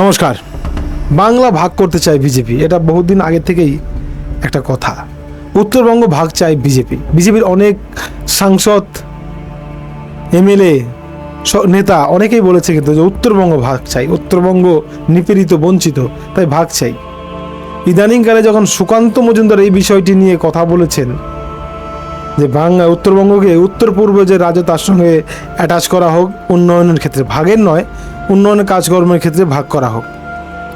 নমস্কার। বাংলা ভাগ করতে চায় বিজেপি, এটা বহুদিন আগে থেকেই একটা কথা। উত্তরবঙ্গ ভাগ চায় বিজেপি। বিজেপির অনেক সাংসদ, এমএলএ নেতা অনেকেই বলেছে কিন্তু যে উত্তরবঙ্গ ভাগ চাই। উত্তরবঙ্গ নিপীড়িত, বঞ্চিত, তাই ভাগ চাই। ইদানিংকালে যখন সুকান্ত মজুমদার এই বিষয়টি নিয়ে কথা বলেছেন, যে বাংলা, উত্তরবঙ্গকে উত্তর পূর্ব যে রাজ্য তার সঙ্গে অ্যাটাচ করা হোক, উন্নয়নের ক্ষেত্রে ভাগের নয় উন্নয়নের কাজকর্মের ক্ষেত্রে ভাগ করা হোক।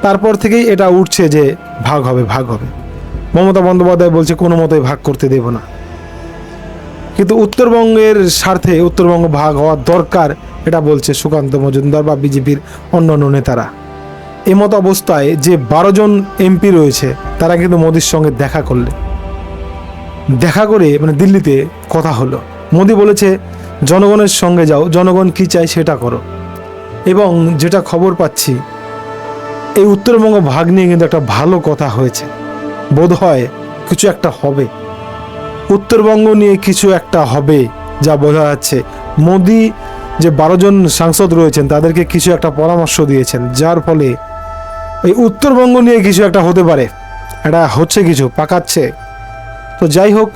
তারপর থেকেই এটা উঠছে যে ভাগ হবে ভাগ হবে। মমতা বন্দ্যোপাধ্যায় বলছে, কোনো মতেই ভাগ করতে দেব না। কিন্তু উত্তরবঙ্গের স্বার্থে উত্তরবঙ্গ ভাগ হওয়ার দরকার, এটা বলছে সুকান্ত মজুমদার বা বিজেপির অন্যান্য নেতারা। এমত অবস্থায় যে বারো জন এমপি রয়েছে, তারা কিন্তু মোদির সঙ্গে দেখা করলে। দেখা করে মানে দিল্লিতে কথা হলো। মোদি বলেছে, জনগণের সঙ্গে যাও, জনগণ কি চায় সেটা করো। এবং যেটা খবর পাচ্ছি, এই উত্তরবঙ্গ ভাগ নিয়ে কিন্তু একটা ভালো কথা হয়েছে। বোধ হয় কিছু একটা হবে। উত্তরবঙ্গ নিয়ে কিছু একটা হবে, যা বোঝা যাচ্ছে। মোদি যে বারো জন সাংসদ রয়েছেন, তাদেরকে কিছু একটা পরামর্শ দিয়েছেন, যার ফলে এই উত্তরবঙ্গ নিয়ে কিছু একটা হতে পারে। এটা হচ্ছে কিছু, পাকাচ্ছে। তো যাই হোক,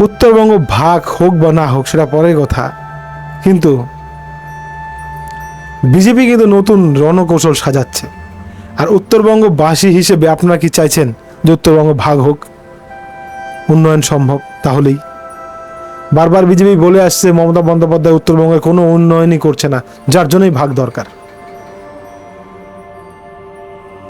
উত্তরবঙ্গ ভাগ হোক বা না হোক, সেটা পরের কথা। কিন্তু বিজেপি কিন্তু নতুন রণকৌশল সাজাচ্ছে। আর উত্তরবঙ্গবাসী হিসেবে আপনারা কি চাইছেন যে উত্তরবঙ্গ ভাগ হোক? উন্নয়ন সম্ভব, তাহলেই। বারবার বিজেপি বলে আসছে, মমতা বন্দ্যোপাধ্যায় উত্তরবঙ্গে কোনো উন্নয়নই করছে না, যার জন্যই ভাগ দরকার।